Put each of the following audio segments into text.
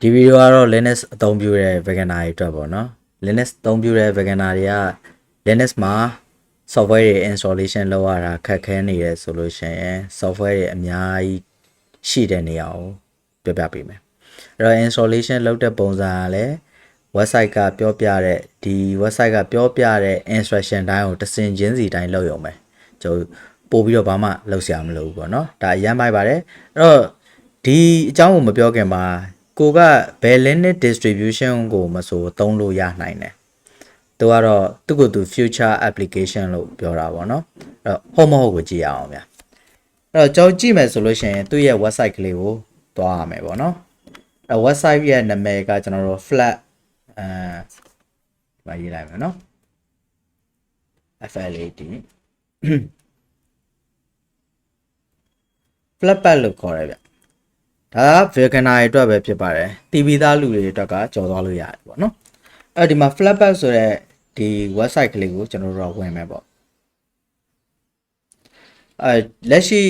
ဒီဗီဒီယိုကတော့ Linux အသုံးပြုတဲ့ beginner တွေအတွက်ပေါ့နော် Linux အသုံးပြုတဲ့ beginner တွေက Linux မှာ software တွေ installation လုပ်ရတာခက်ခဲနေတယ်ဆိုလို့ရှိရင် software တွေအများကြီးရှိတဲ့နေရာကိုပြောပြပေးမယ်အဲ့တော့ installation လုပ်တဲ့ပုံစံကလည်း website ကပြောပြတဲ့ဒီ website ကပြောပြတဲ့ instruction တိုင်းကိုတစ်စင်ချင်းစီတိုင်းလုပ်ရုံပဲကျွန်တော်ပို့ပြီးတော့ဘာမှလုပ်စရာမလိုဘူးပေါ့နော်ဒါအရမ်းပိုက်ပါတယ်အဲ့တော့ဒီအကြောင်းကိုမပြောခင်မှာ ကိုကဘယ် Linux distribution ကိုမဆိုသုံးလို့ရနိုင်တယ်သူကတော့သူ့ကိုယ်သူ future application လို့ပြောတာပေါ့နော်အဲ့တော့ဟုတ်မဟုတ်ကိုကြည့်ရအောင်ဗျာအဲ့တော့ကျွန်တော်ကြည့်မယ်ဆိုလို့ရှိရင်သူ့ရဲ့ website ကလေးကိုတွားရမယ်ပေါ့နော်အဲ့ website ရဲ့နာမည်ကကျွန်တော်တို့ flat အဲဒီမှာရေးလိုက်မယ်နော် FLAT flatpad လို့ခေါ်တယ်ဗျ ဒါက veganer တွေအတွက်ပဲဖြစ်ပါတယ်တီဗီသားလူတွေအတွက်ကကြော်သွားလို့ရတယ်ပေါ့နော်အဲ့ဒီမှာ flatpad ဆိုတဲ့ဒီ website ကလေးကိုကျွန်တော်တို့ကဝင်မယ်ပေါ့အဲလက်ရှိ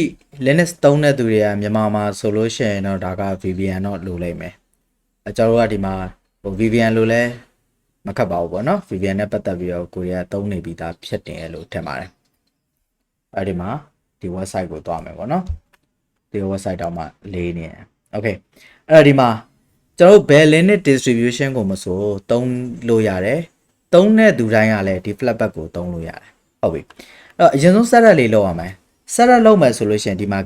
Linux သုံးတဲ့သူတွေကမြန်မာမှာဆိုလို့ရှိရင်တော့ဒါက VPN တော့လိုလိမ့်မယ်အကျွန်တော်တို့ကဒီမှာဟို VPN လိုလဲမခတ်ပါဘူးပေါ့နော် VPN နဲ့ပတ်သက်ပြီးတော့ကိုရီးယားသုံးနေပြီးသားဖြစ်တယ်လို့ထင်ပါတယ်အဲဒီမှာဒီ website ကိုသွားမယ်ပေါ့နော်ဒီ website တောင်မှလေးနေတယ် okay အဲ့တော့ဒီမှာကျွန်တော်တို့ဘယ် Linux distribution ကိုမဆိုသုံးလို့ရတယ်သုံးတဲ့သူတိုင်းကလည်းဒီ flatpak ကိုသုံးလို့ရတယ်ဟုတ်ပြီအဲ့တော့အရင်ဆုံး setup လေးလုပ်ရမယ် setup လုပ်မယ်ဆိုလို့ရှိရင်ဒီမှာ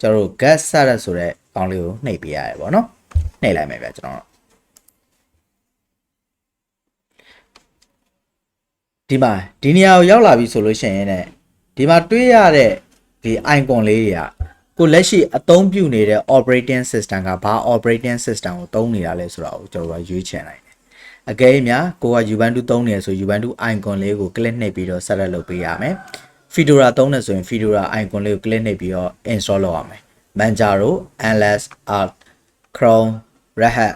ကျွန်တော်တို့ gas setup ဆိုတဲ့ကောင်းလေးကိုနှိပ်ပေးရတယ်ပေါ့နော်နှိပ်လိုက်မယ်ဗျကျွန်တော်တို့ဒီမှာဒီနေရာကိုရောက်လာပြီဆိုလို့ရှိရင်ねဒီမှာတွေးရတဲ့ဒီ icon လေးတွေက ကိုလက်ရှိအသုံးပြုနေတဲ့ operating system ကဘာ operating system ကိုသုံးနေတာလဲဆိုတာကိုကျွန်တော်တို့ရွေးချယ်နိုင်တယ်အကယ်၍များကိုက Ubuntu သုံးနေရဆို Ubuntu icon လေးကို click နှိပ်ပြီးတော့ setup လုပ်ပေးရမယ် Fedora သုံးနေဆိုရင် Fedora icon လေးကို click နှိပ်ပြီးတော့ install လုပ်ရမယ် Manjaro, NLS, Arch, Chrome, Red Hat,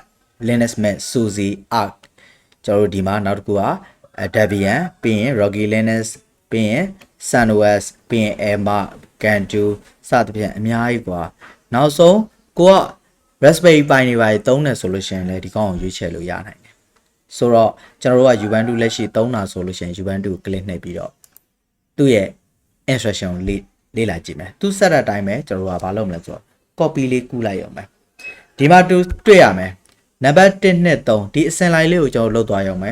Linux Mint, SUSE, Arch ကျွန်တော်တို့ဒီမှာနောက်တစ်ခုက Debian ပြီးရင် Rocky Linux ပြီးရင် SunOS ပြီးရင် Emma Gentoo စသဖြင့်အများကြီးကွာနောက်ဆုံးကိုက Raspberry Pi နေပါသုံးတယ်ဆိုလို့ရှိရင်လည်းဒီကောင်ကိုရွေးချယ်လို့ရနိုင်တယ်ဆိုတော့ကျွန်တော်တို့က Ubuntu လက်ရှိသုံးတာဆိုလို့ရှိရင် Ubuntu ကို click နှိပ်ပြီးတော့သူ့ရဲ့ instruction ကိုလေ့လေ့လာကြည့်မယ်သူဆက်တဲ့အတိုင်းပဲကျွန်တော်တို့ကဘာလုပ်မလဲဆိုတော့ copy လေးကူးလိုက်ရုံပဲဒီမှာတူတွေ့ရမယ်နံပါတ်1နဲ့3ဒီအစင်လိုက်လေးကိုကျွန်တော်လုပ်သွားရုံပဲ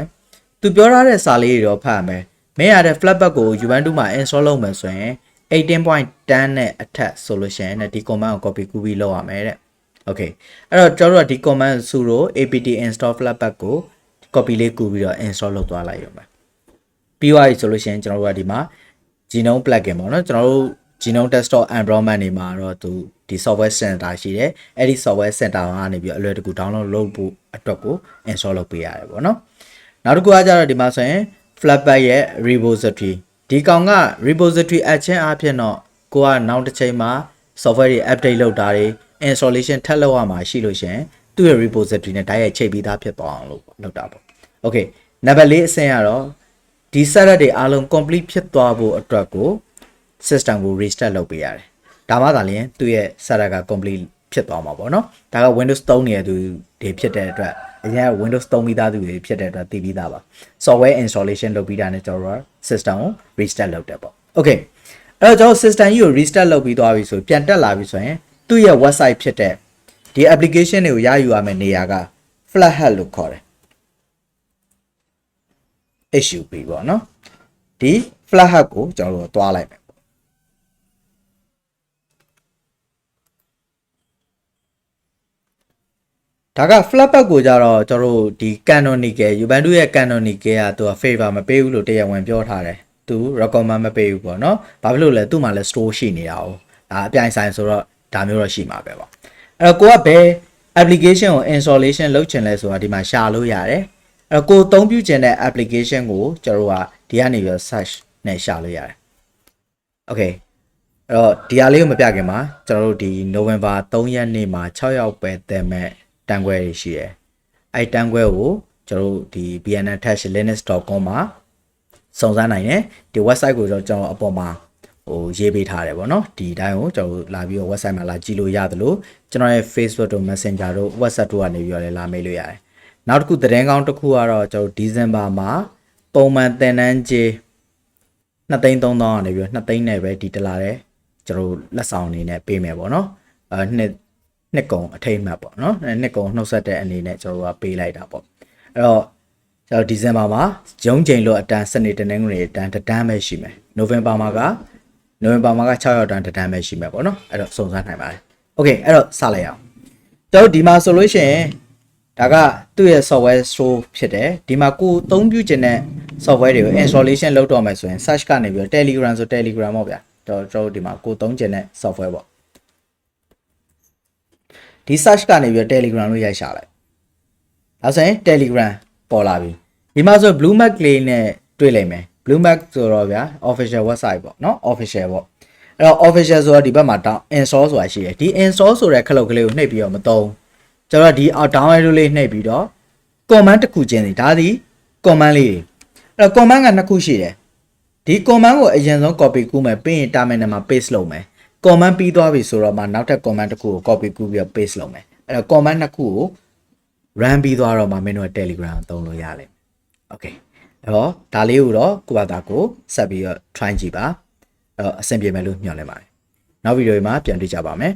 သူပြောထားတဲ့စာလေးတွေတော့ဖတ်ရမယ်မင်းရတဲ့ flatpak ကို Ubuntu မှာ install လုပ်မယ်ဆိုရင် 18.10နဲ့အထက်ဆိုလို့ရှိရင်ဒီ command ကို copy ကူးပြီးလုပ်ရမယ်တဲ့ okay အဲ့တော့ကျွန်တော်တို့ကဒီ command sudo apt install flatpak ကို copy လေးကူးပြီးတော့ install လုပ်သွားလိုက်ရုံပဲပြီးသွားပြီဆိုလို့ရှိရင်ကျွန်တော်တို့ကဒီမှာ Genome plugin ပေါ့နော်ကျွန်တော်တို့ Genome desktop environment တွေမှာတော့သူဒီ software center ရှိတယ်အဲ့ဒီ software center ကနေပြီးအလွယ်တကူ download လုပ်ဖို့အတွက်ကို install လုပ်ပေးရတယ်ပေါ့နော်နောက်တစ်ခုကကြတော့ဒီမှာဆိုရင် flatpak ရဲ့ repository ဒီကောင်က repository အချင်းအဖြစ်တော့ကိုကနောက်တစ်ချိန်မှာ software တွေ update လုပ်တာတွေ installation ထပ်လုပ်ရမှာရှိလို့ရှင်သူ့ရဲ့ repository နဲ့တိုက်ရိုက်ချိန်ပြီးသားဖြစ်သွားအောင်လို့လုပ်တာပေါ့ okay နံပါတ်၄အဆင့်ကတော့ဒီ setup တွေအားလုံး complete ဖြစ်သွားဖို့အတွက်ကို system ကို restart လုပ်ပေးရတယ်ဒါမှသာလျှင်သူ့ရဲ့ setup က complete ဖြစ်သွားမှာပေါ့နော်ဒါက Windows 3နေတဲ့သူတွေဖြစ်တဲ့အတွက်အရင်က Windows 3ပြီးသားသူတွေဖြစ်တဲ့အတွက်သိပြီးသားပါ software installation လုပ်ပြီးတာနဲ့ကျွန်တော်တို့ system ကို restart လုပ်တယ်ပေါ့ okay အဲ့တော့ကျွန်တော် system ကြီးကို restart လုပ်ပြီးသွားပြီဆိုပြန်တက်လာပြီဆိုရင်သူ့ရဲ့ website ဖြစ်တဲ့ဒီ application တွေကိုရယူရမယ့်နေရာက flathead လို့ခေါ်တယ် HUB ပေါ့နော်ဒီ flathead ကိုကျွန်တော်တို့သွားလိုက်မယ် ဒါက flatpak ကိုကြတော့ကျွန်တော်တို့ဒီ canonical Ubuntu ရဲ့ canonical ကသူက favor မပေးဘူးလို့တရားဝင်ပြောထားတယ်သူ recommend မပေးဘူးပေါ့နော်ဘာဖြစ်လို့လဲသူ့မှာလည်း store ရှိနေတာ哦ဒါအပြိုင်ဆိုင်ဆိုတော့ဒါမျိုးတော့ရှိမှာပဲပေါ့အဲ့တော့ကိုကဘယ် application ကို installation လုပ်ချင်လဲဆိုတာဒီမှာရှာလို့ရတယ်အဲ့တော့ကိုအသုံးပြုချင်တဲ့ application ကိုကျွန်တော်တို့ကဒီကနေပြီးတော့ search နဲ့ရှာလို့ရတယ် okay အဲ့တော့ဒီဟာလေးကိုမပြခင်မှာကျွန်တော်တို့ဒီ November 3ရက်နေ့မှာ6ရောက်ပဲတက်မဲ့ တန်ခွဲတွေရှိတယ်။အဲ့တန်ခွဲကိုကျွန်တော်တို့ဒီ bnn-linux.com မှာစုံစမ်းနိုင်တယ်။ဒီ website ကိုတော့ကျွန်တော်အပေါ်မှာဟိုရေးပေးထားတယ်ပေါ့နော်ဒီအတိုင်းကိုကျွန်တော်တို့လာပြီးတော့ website မှာလာကြည့်လို့ရတယ်လို့ကျွန်တော်ရဲ့ Facebook တို့ Messenger တို့ WhatsApp တို့ကနေပြီးတော့လည်းလာမေးလို့ရတယ်နောက်တစ်ခုသတင်းကောင်းတစ်ခုကတော့ကျွန်တော်ဒီဇင်ဘာမှာပုံမှန်တင်နန်းကြေး2သိန်း3000ကနေပြီးတော့2သိန်းနဲ့ပဲဒီတလာတဲ့ကျွန်တော်တို့လက်ဆောင်အနေနဲ့ပေးမယ်ပေါ့နော်အဲနှစ် နှစ်ကုံအထိတ်မှတ်ပေါ့နော်နှစ်ကုံနှုတ်ဆက်တဲ့အနေနဲ့ကျွန်တော်တို့ကပေးလိုက်တာပေါ့အဲ့တော့ကျွန်တော်ဒီဇင်ဘာမှာဂျုံချိန်လို့အတန်းစနေတနင်္ဂနွေအတန်းတစ်တန်းပဲရှိမယ်နိုဝင်ဘာမှာကနိုဝင်ဘာမှာက6ရက်တန်းတစ်တန်းပဲရှိမယ်ပေါ့နော်အဲ့တော့စုံစမ်းနိုင်ပါတယ်โอเคအဲ့တော့စလိုက်အောင်ကျွန်တော်ဒီမှာဆိုလို့ရှိရင်ဒါကသူ့ရဲ့ software store ဖြစ်တယ်ဒီမှာကိုအသုံးပြုခြင်းတဲ့ software တွေကို installation လုပ်တော့မယ်ဆိုရင် search ကနေပြီးတော့ Telegram ဆို Telegram ပေါ့ဗျာကျွန်တော်တို့ဒီမှာကိုသုံးခြင်းတဲ့ software ပေါ့ ဒီ search ကနေပြီးတော့ Telegram လို့ရိုက်ရှာလိုက်ဒါဆိုရင် Telegram ပေါ်လာပြီဒီမှာဆို Blue Mac လေးနဲ့တွေ့လိမ့်မယ် Blue Mac ဆိုတော့ဗျာ official website ပေါ့เนาะ official ပေါ့အဲ့တော့ official ဆိုတော့ဒီဘက်မှာ down install ဆိုတာရှိတယ်ဒီ install ဆိုတဲ့ခလုတ်ကလေးကိုနှိပ်ပြီးတော့မသုံးကျွန်တော်ဒီ down arrow လေးနှိပ်ပြီးတော့ command တစ်ခုချင်းစီဒါသည် command လေးတွေအဲ့တော့ command ကနှစ်ခုရှိတယ်ဒီ command ကိုအရင်ဆုံး copy ကူးမယ်ပြီးရင် terminal မှာ paste လုပ်မယ် command ပြီးသွားပြီဆိုတော့မှနောက်ထပ် command တစ်ခုကို copy ကူးပြီးတော့ paste လုပ်မယ်အဲ့တော့ command နှစ်ခုကို run ပြီးသွားတော့မှမင်းတို့ Telegram ကိုသုံးလို့ရလိမ့်မယ် okay အဲ့တော့ဒါလေးကိုတော့ကိုယ့်ဘာသာကိုဆက်ပြီးတော့ try ကြည့်ပါအဲ့တော့အဆင်ပြေမယ်လို့ညွှန်လဲပါတယ်နောက်ဗီဒီယိုမှာပြန်တွေ့ကြပါမယ်